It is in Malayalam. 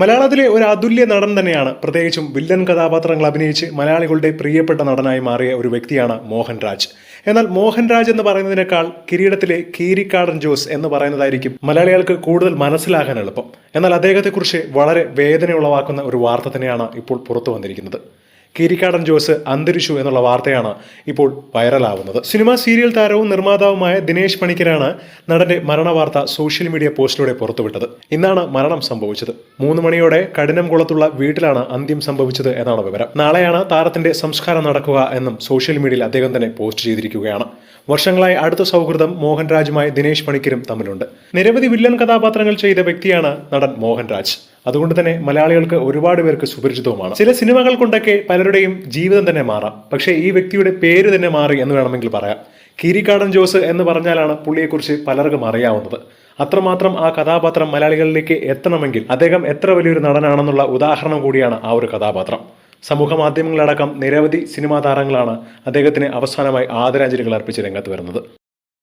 മലയാളത്തിലെ ഒരു അതുല്യ നടൻ തന്നെയാണ്. പ്രത്യേകിച്ചും വില്ലൻ കഥാപാത്രങ്ങൾ അഭിനയിച്ച് മലയാളികളുടെ പ്രിയപ്പെട്ട നടനായി മാറിയ ഒരു വ്യക്തിയാണ് മോഹൻരാജ് എന്നാൽ മോഹൻരാജ് എന്ന് പറയുന്നതിനേക്കാൾ കിരീടത്തിലെ കീരിക്കാടൻ ജോസ് എന്ന് പറയുന്നതായിരിക്കും മലയാളികൾക്ക് കൂടുതൽ മനസ്സിലാക്കാൻ എളുപ്പം. എന്നാൽ അദ്ദേഹത്തെക്കുറിച്ച് വളരെ വേദന ഉളവാക്കുന്ന ഒരു വാർത്ത തന്നെയാണ് ഇപ്പോൾ പുറത്തു വന്നിരിക്കുന്നത്. കീരിക്കാടൻ ജോസ് അന്തരിച്ചു എന്നുള്ള വാർത്തയാണ് ഇപ്പോൾ വൈറലാവുന്നത്. സിനിമാ സീരിയൽ താരവും നിർമ്മാതാവുമായ ദിനേശ് പണിക്കരാണ് നടന്റെ മരണവാർത്ത സോഷ്യൽ മീഡിയ പോസ്റ്റിലൂടെ പുറത്തുവിട്ടത്. ഇന്നാണ് മരണം സംഭവിച്ചത്. മൂന്ന് മണിയോടെ കഠിനംകുളത്തുള്ള വീട്ടിലാണ് അന്ത്യം സംഭവിച്ചത് എന്നാണ് വിവരം. നാളെയാണ് താരത്തിന്റെ സംസ്കാരം നടക്കുക എന്നും സോഷ്യൽ മീഡിയയിൽ അദ്ദേഹം തന്നെ പോസ്റ്റ് ചെയ്തിരിക്കുകയാണ്. വർഷങ്ങളായി അടുത്ത സൗഹൃദം മോഹൻരാജുമായി ദിനേശ് പണിക്കരും തമ്മിലുണ്ട്. നിരവധി വില്ലൻ കഥാപാത്രങ്ങൾ ചെയ്ത വ്യക്തിയാണ് നടൻ മോഹൻരാജ്. അതുകൊണ്ട് തന്നെ മലയാളികൾക്ക് ഒരുപാട് പേർക്ക് സുപരിചിതവുമാണ്. ചില സിനിമകൾ കൊണ്ടൊക്കെ പലരുടെയും ജീവിതം തന്നെ മാറാം. പക്ഷേ ഈ വ്യക്തിയുടെ പേര് തന്നെ മാറി എന്ന് വേണമെങ്കിൽ പറയാം. കീരിക്കാടൻ ജോസ് എന്ന് പറഞ്ഞാലാണ് പുള്ളിയെക്കുറിച്ച് പലർക്കും അറിയാവുന്നത്. അത്രമാത്രം ആ കഥാപാത്രം മലയാളികളിലേക്ക് എത്തണമെങ്കിൽ അദ്ദേഹം എത്ര വലിയൊരു നടനാണെന്നുള്ള ഉദാഹരണം കൂടിയാണ് ആ ഒരു കഥാപാത്രം. സമൂഹ മാധ്യമങ്ങളടക്കം നിരവധി സിനിമാ താരങ്ങളാണ് അദ്ദേഹത്തിന് അവസാനമായി ആദരാഞ്ജലികൾ അർപ്പിച്ച് രംഗത്ത് വരുന്നത്.